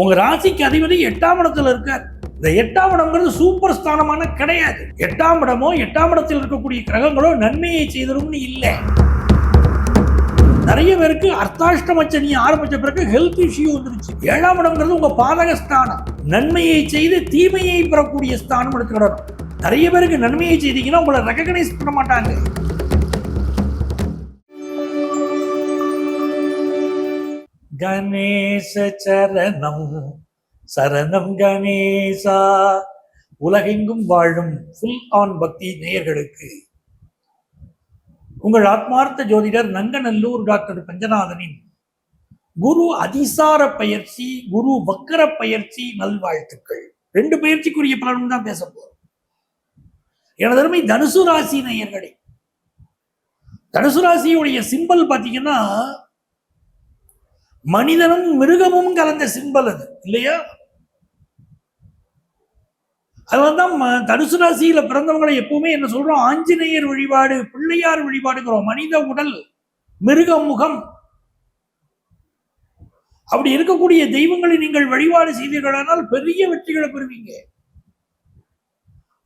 உங்க ராசிக்கு அதிபதி எட்டாம் இடத்துல இருக்கார். இந்த எட்டாம் இடம்ங்கிறது சூப்பர் ஸ்தானமான கிடையாது. எட்டாம் இடமோ எட்டாம் இடத்தில் இருக்கக்கூடிய கிரகங்களோ நன்மையை செய்திரும்னு இல்லை. நிறைய பேருக்கு அர்த்தாஷ்டம சனி ஆரம்பிச்ச பிறகு ஹெல்த் இஷ்யூ வந்துருச்சு. ஏழாம் இடம்ங்கிறது உங்க பாதக ஸ்தானம் நன்மையை செய்து தீமையை பெறக்கூடிய ஸ்தானம் எடுத்துக்கிடணும். நிறைய பேருக்கு நன்மையை செய்தீங்கன்னா உங்களை ரெக்கக்னைஸ் பண்ண மாட்டாங்க. கணேச சரணம் சரணம் கணேசா. உலகெங்கும் வாழும் ஃபுல் ஆன் பக்தி நேயர்களுக்கு. உங்கள் ஆத்மார்த்த ஜோதிடர் நங்கநல்லூர் டாக்டர் பஞ்சநாதனின் குரு அதிசார பயிற்சி குரு வக்கர பயிற்சி நல்வாழ்த்துக்கள். ரெண்டு பயிற்சிக்குரிய பலனும் தான் பேச போறோம். எனது அருமை தனுசு ராசி நேயர்களே தனுசு ராசியுடைய சிம்பல் பார்த்தீங்கன்னா மனிதனும் மிருகமும் கலந்த சிம்பல் அது இல்லையா? அதனால்தான் தனுசு ராசியில பிறந்தவங்களை எப்பவுமே என்ன சொல்றோம்? ஆஞ்சநேயர் வழிபாடு பிள்ளையார் வழிபாடுங்கிறோம். மனித உடல் மிருக முகம். அப்படி இருக்கக்கூடிய தெய்வங்களை நீங்கள் வழிபாடு செய்தீர்களானால் பெரிய வெற்றிகளை பெறுவீங்க.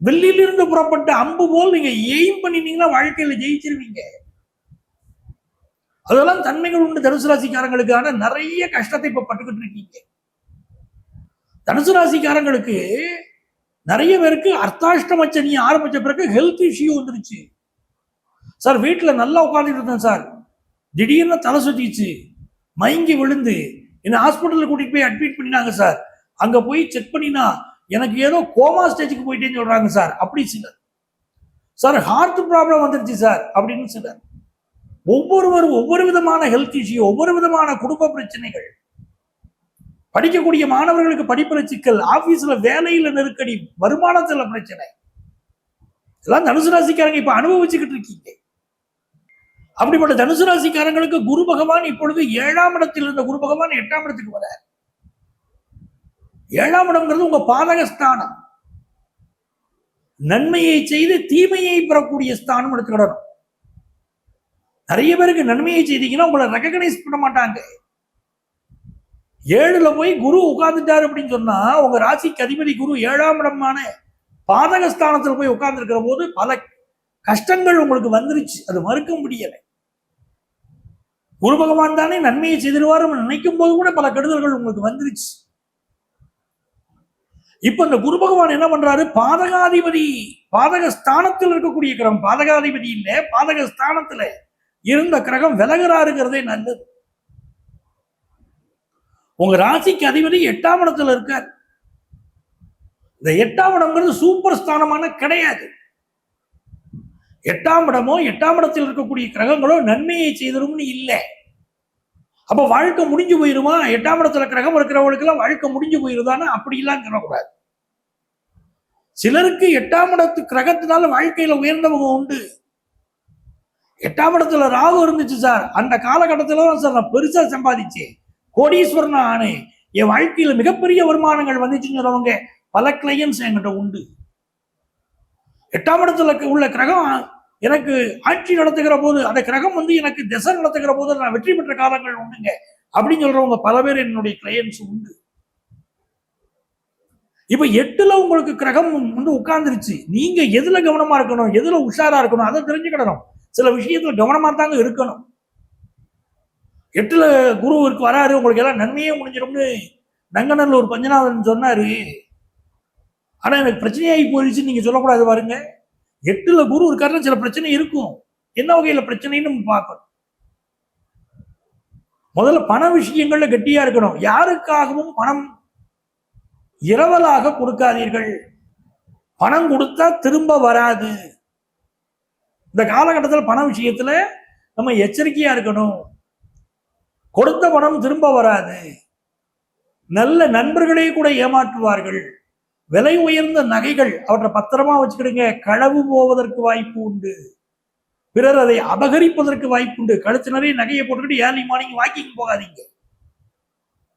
வெள்ளிலிருந்து புறப்பட்ட அம்பு போல் நீங்க எய்ம் பண்ணினீங்கன்னா வாழ்க்கையில ஜெயிச்சிருவீங்க. அதெல்லாம் தன்மைகள் உண்டு தனுசு ராசிக்காரங்களுக்கான நிறைய கஷ்டத்தை இப்ப பட்டுக்கிட்டு இருக்கீங்க. தனுசு ராசிக்காரங்களுக்கு நிறைய பேருக்கு அர்த்தாஷ்டம சனி ஆரம்பிச்ச பிறகு ஹெல்த் இஷ்யூ வந்துருச்சு. சார் வீட்டில் நல்லா உட்காந்துட்டு இருந்தேன் சார். திடீர்னு தலை சுத்திச்சு மயங்கி விழுந்து என்னை ஹாஸ்பிட்டலில் கூட்டிகிட்டு போய் அட்மிட் பண்ணினாங்க சார். அங்கே போய் செக் பண்ணினா எனக்கு ஏதோ கோமா ஸ்டேஜுக்கு போயிட்டேன்னு சொல்கிறாங்க சார். அப்படி சிலர். சார் ஹார்ட் ப்ராப்ளம் வந்துருச்சு சார் அப்படின்னு சிலர். ஒவ்வொருவரும் ஒவ்வொரு விதமான ஹெல்த் இஷ்யூ ஒவ்வொரு விதமான குடும்ப பிரச்சனைகள். படிக்கக்கூடிய மாணவர்களுக்கு படிப்புல சிக்கல் ஆபீஸ்ல வேலையில நெருக்கடி வருமானத்துல பிரச்சனை. இதெல்லாம் தனுசு ராசிக்காரங்க இப்ப அனுபவிச்சுக்கிட்டு இருக்கீங்க. அப்படிப்பட்ட தனுசு ராசிக்காரங்களுக்கு குரு பகவான் இப்பொழுது ஏழாம் இடத்தில் இருந்த குரு பகவான் எட்டாம் இடத்துக்கு வர ஏழாம் இடம்ங்கிறது உங்க பாதக ஸ்தானம் நன்மையை செய்து தீமையை பெறக்கூடிய ஸ்தானம் எடுத்துக்கிடணும். நிறைய பேருக்கு நன்மையை செய்தீங்கன்னா உங்களை ரெக்கக்னைஸ் பண்ண மாட்டாங்க. ஏழுல போய் குரு உட்கார்ந்துட்டாரு அப்படின்னு சொன்னா உங்க ராசிக்கு அதிபதி குரு ஏழாம் இடமான பாதகஸ்தானத்தில் போய் உட்கார்ந்து இருக்கிற போது பல கஷ்டங்கள் உங்களுக்கு வந்துருச்சு. அது மறுக்க முடியலை. குரு பகவான் தானே நன்மையை செய்திருவார் நினைக்கும் போது கூட பல கெடுதல்கள் உங்களுக்கு வந்துருச்சு. இப்ப இந்த குரு பகவான் என்ன பண்றாரு? பாதகாதிபதி பாதக ஸ்தானத்தில் இருக்கக்கூடிய கிரகம் பாதகாதிபதி இல்ல பாதக ஸ்தானத்துல இருந்த கிரகம் விலகிறாருங்கிறதே நல்லது. உங்க ராசிக்கு அதிபதி எட்டாம் இடத்துல இருக்கார். இந்த எட்டாம் இடம்ங்கிறது சூப்பர் ஸ்தானமான கிடையாது. எட்டாம் இடமோ எட்டாம் இடத்தில் இருக்கக்கூடிய கிரகங்களோ நன்மையை செய்திரும்னு இல்லை. அப்ப வாழ்க்கை முடிஞ்சு போயிருமா? எட்டாம் இடத்துல கிரகம் இருக்கிறவங்களுக்கு எல்லாம் வாழ்க்கை முடிஞ்சு போயிருதானா அப்படி எல்லாம் சொல்லக்கூடாது. சிலருக்கு எட்டாம் இடத்து கிரகத்தினால வாழ்க்கையில உயர்ந்தவங்க உண்டு. எட்டாம் இடத்துல ராகு இருந்துச்சு சார். அந்த காலகட்டத்தில் தான் சார் நான் பெருசாக சம்பாதிச்சேன். கோடீஸ்வரன் ஆணு என் வாழ்க்கையில் மிகப்பெரிய வருமானங்கள் வந்துச்சுன்னு சொல்றவங்க பல கிளையன்ஸ் என்கிட்ட உண்டு. எட்டாம் இடத்துல உள்ள கிரகம் எனக்கு ஆட்சி நடத்துகிற போது அந்த கிரகம் வந்து எனக்கு திசை நடத்துகிற போது நான் வெற்றி பெற்ற காலங்கள் உண்டுங்க. அப்படின்னு சொல்றவங்க பல பேர் என்னுடைய கிளையன்ஸ் உண்டு. இப்ப எட்டுல உங்களுக்கு கிரகம் வந்து உட்கார்ந்துருச்சு. நீங்க எதுல கவனமா இருக்கணும்? எதுல உஷாரா இருக்கணும்? அதை தெரிஞ்சுக்கிடணும். சில விஷயத்துல கவனமாக தாங்க இருக்கணும். எட்டுல குரு இருக்கு வராரு உங்களுக்கு எல்லாம் நன்மையே முடிஞ்சிடும்னு நங்கநல்லூர் பஞ்சநாதன் சொன்னாரு. ஆனா எனக்கு பிரச்சனையாகி போயிடுச்சு நீங்க சொல்லக்கூடாது பாருங்க. எட்டுல குரு இருக்காருன்னா சில பிரச்சனை இருக்கும். என்ன வகையில பிரச்சனைன்னு நம்ம பார்க்கணும். முதல்ல பண விஷயங்கள்ல கெட்டியா இருக்கணும். யாருக்காகவும் பணம் இரவலாக கொடுக்காதீர்கள். பணம் கொடுத்தா திரும்ப வராது. இந்த காலகட்டத்தில் பண விஷயத்துல நம்ம எச்சரிக்கையா இருக்கணும். கொடுத்த பணம் திரும்ப வராது. நல்ல நண்பர்களே கூட ஏமாற்றுவார்கள். விலை உயர்ந்த நகைகள் அவற்றை பத்திரமா வச்சுக்கிடுங்க. களவு போவதற்கு வாய்ப்பு உண்டு. பிறர் அதை அபகரிப்பதற்கு வாய்ப்பு உண்டு. கழுத்து நிறைய நகையை போட்டுக்கிட்டு ஏர்லி மார்னிங் வாக்கிங் போகாதீங்க.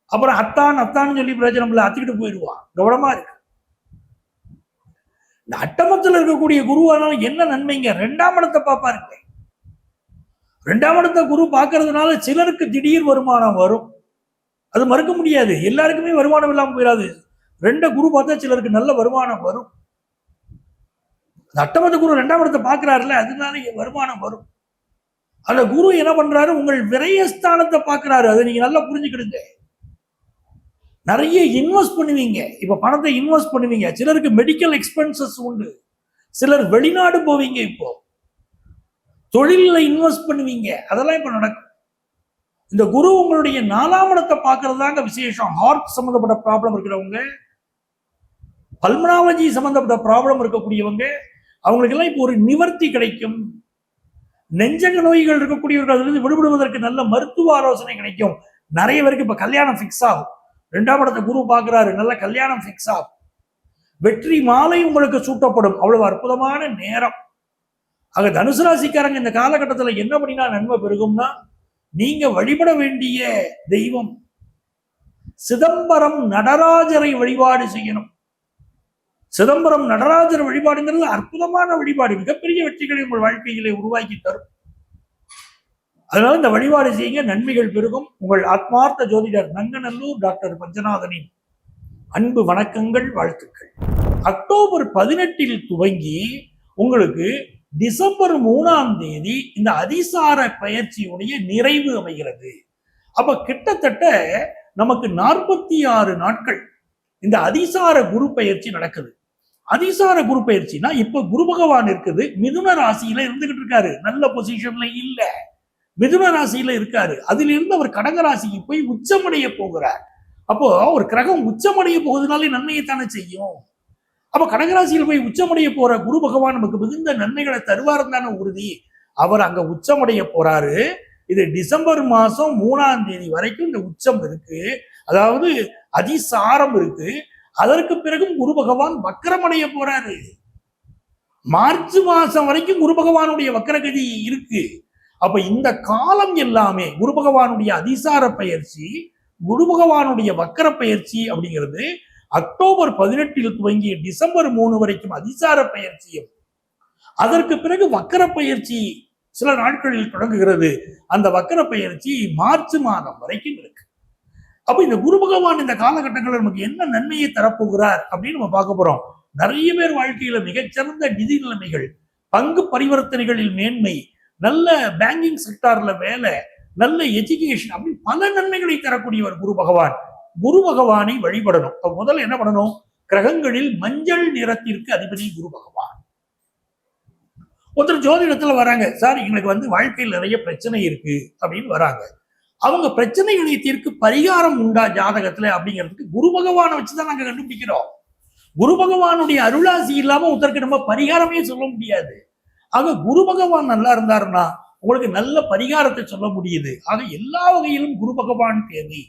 அப்புறம் அத்தான் அத்தான்னு சொல்லி பிரயோஜனம் இல்லை. அத்திக்கிட்டு போயிடுவான். கவனமா இருக்கு. இந்த அட்டமத்தில் இருக்கக்கூடிய குருவானாலும் என்ன நன்மைங்க? ரெண்டாம் இடத்தை பார்ப்பாருங்க. ரெண்டாம் இடத்த குரு பார்க்கறதுனால சிலருக்கு திடீர் வருமானம் வரும். அது மறுக்க முடியாது. எல்லாருக்குமே வருமானம் இல்லாமல் போயிடாது ரெண்ட குரு பார்த்தா சிலருக்கு நல்ல வருமானம் வரும். அந்த அட்டமத்த குரு ரெண்டாம் இடத்தை பார்க்கிறாருல அதனால வருமானம் வரும். அந்த குரு என்ன பண்றாரு? உங்கள் விரயஸ்தானத்தை பார்க்கிறாரு. அதை நீங்க நல்லா புரிஞ்சுக்கிடுங்க. நிறைய இன்வெஸ்ட் பண்ணுவீங்க. இப்போ பணத்தை இன்வெஸ்ட் பண்ணுவீங்க. சிலருக்கு மெடிக்கல் எக்ஸ்பென்சஸ் உண்டு. சிலர் வெளிநாடு போவீங்க இப்போ. தொழிலில் இன்வெஸ்ட் பண்ணுவீங்க. அதெல்லாம் இப்போ நடக்கும். இந்த குரு உங்களுடைய நாலாம் இடத்தை பார்க்கறது தாங்க விசேஷம். ஹார்ட் சம்மந்தப்பட்ட ப்ராப்ளம் இருக்கிறவங்க பல்மனாலஜி சம்மந்தப்பட்ட ப்ராப்ளம் இருக்கக்கூடியவங்க அவங்களுக்கெல்லாம் இப்போ ஒரு நிவர்த்தி கிடைக்கும். நெஞ்சக நோய்கள் இருக்கக்கூடியவர்கள் அதிலிருந்து விடுபடுவதற்கு நல்ல மருத்துவ ஆலோசனை கிடைக்கும். நிறைய பேருக்கு இப்போ கல்யாணம் ஃபிக்ஸ் ஆகும். ரெண்டாம் இடத்தை குரு பார்க்குறாரு. நல்ல கல்யாணம் ஃபிக்ஸ் ஆகும் வெற்றி மாலை உங்களுக்கு சூட்டப்படும். அவ்வளவு அற்புதமான நேரம். ஆக தனுசு ராசிக்காரங்க இந்த காலகட்டத்துல என்ன பண்ணினா நன்மை பெருகும்னா நீங்க வழிபட வேண்டிய தெய்வம். சிதம்பரம் நடராஜரை வழிபாடு செய்யணும். சிதம்பரம் நடராஜர் வழிபாடுங்கிறது அற்புதமான வழிபாடு. மிகப்பெரிய வெற்றிகளை உங்கள் வாழ்க்கையிலே உருவாக்கி தரும். அதனால இந்த வழிபாடு செய்யுங்க நன்மைகள் பெருகும். உங்கள் ஆத்மார்த்த ஜோதிடர் நங்கநல்லூர் டாக்டர் பஞ்சநாதனின் அன்பு வணக்கங்கள் வாழ்த்துக்கள். அக்டோபர் பதினெட்டில் துவங்கி உங்களுக்கு டிசம்பர் மூணாம் தேதி இந்த அதிசார பயிற்சியுடைய நிறைவு அமைகிறது. அப்ப கிட்டத்தட்ட நமக்கு நாற்பத்தி ஆறு நாட்கள் இந்த அதிசார குரு பயிற்சி நடக்குது. அதிசார குரு பயிற்சினா இப்ப குரு பகவான் இருக்குது மிதுன ராசியில இருந்துகிட்டு இருக்காரு. நல்ல பொசிஷன்ல இல்லை. மிதுன ராசியில இருக்காரு. அதிலிருந்து அவர் கடக ராசிக்கு போய் உச்சமடைய போகிறார். அப்போ ஒரு கிரகம் உச்சமடைய போகுதுனாலே நன்மையைத்தானே செய்யும். அப்ப கடகராசியில் போய் உச்சமடைய போற குரு பகவான் நமக்கு மிகுந்த நன்மைகளை தருவார் தானே உறுதி. அவர் அங்க உச்சமடைய போறாரு. இது டிசம்பர் மாசம் மூணாம் தேதி வரைக்கும் இந்த உச்சம் இருக்கு. அதாவது அதிசாரம் இருக்கு. அதற்கு பிறகும் குரு பகவான் வக்கரமடைய போறாரு. மார்ச் மாசம் வரைக்கும் குரு பகவானுடைய வக்கரகதி இருக்கு. அப்ப இந்த காலம் எல்லாமே குரு பகவானுடைய அதிசார பயிற்சி குரு பகவானுடைய வக்கர பயிற்சி அப்படிங்கிறது அக்டோபர் பதினெட்டில் துவங்கி டிசம்பர் மூணு வரைக்கும் அதிசார பயிற்சியும். அதற்கு பிறகு வக்கர பயிற்சி சில நாட்களில் தொடங்குகிறது. அந்த வக்கர பயிற்சி மார்ச் மாதம் வரைக்கும் இருக்கு. அப்ப இந்த குரு பகவான் இந்த காலகட்டங்களில் நமக்கு என்ன நன்மையை தரப்போகிறார் அப்படின்னு நம்ம பார்க்க போறோம். நிறைய பேர் வாழ்க்கையில மிகச்சிறந்த நிதி நிலைமைகள் பங்கு பரிவர்த்தனைகளில் மேன்மை நல்ல பேங்கிங் செக்டார்ல வேலை நல்ல எஜுகேஷன் அப்படின்னு பல நன்மைகளை தரக்கூடியவர் குரு பகவான். குரு பகவானை வழிபடணும். அப்ப முதல்ல என்ன பண்ணணும்? கிரகங்களில் மஞ்சள் நிறத்திற்கு அதிபதி குரு பகவான். ஒருத்தர் ஜோதிடத்துல வராங்க. சார் எங்களுக்கு வந்து வாழ்க்கையில் நிறைய பிரச்சனை இருக்கு அப்படின்னு வராங்க. அவங்க பிரச்சனைகளை தீர்க்கு பரிகாரம் உண்டா ஜாதகத்துல அப்படிங்கிறதுக்கு குரு பகவானை வச்சுதான் நாங்க கண்டுபிடிக்கிறோம். குரு பகவானுடைய அருளாசி இல்லாம ஒருத்தருக்கு நம்ம பரிகாரமே சொல்ல முடியாது. ஆக குரு பகவான் நல்லா இருந்தாருன்னா உங்களுக்கு நல்ல பரிகாரத்தை சொல்ல முடியுது. ஆக எல்லா வகையிலும் குரு பகவான் தேவை.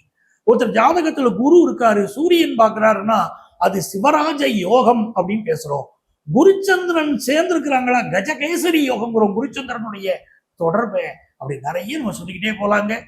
ஒருத்தர் ஜாதகத்துல குரு இருக்காரு சூரியன் பாக்குறாருன்னா அது சிவராஜ யோகம் அப்படின்னு பேசுறோம். குருச்சந்திரன் சேர்ந்திருக்கிறாங்களா? கஜகேசரி யோகம்ங்கிறோம் குருச்சந்திரனுடைய தொடர்பை. அப்படி நிறைய நம்ம சொல்லிக்கிட்டே போலாங்க.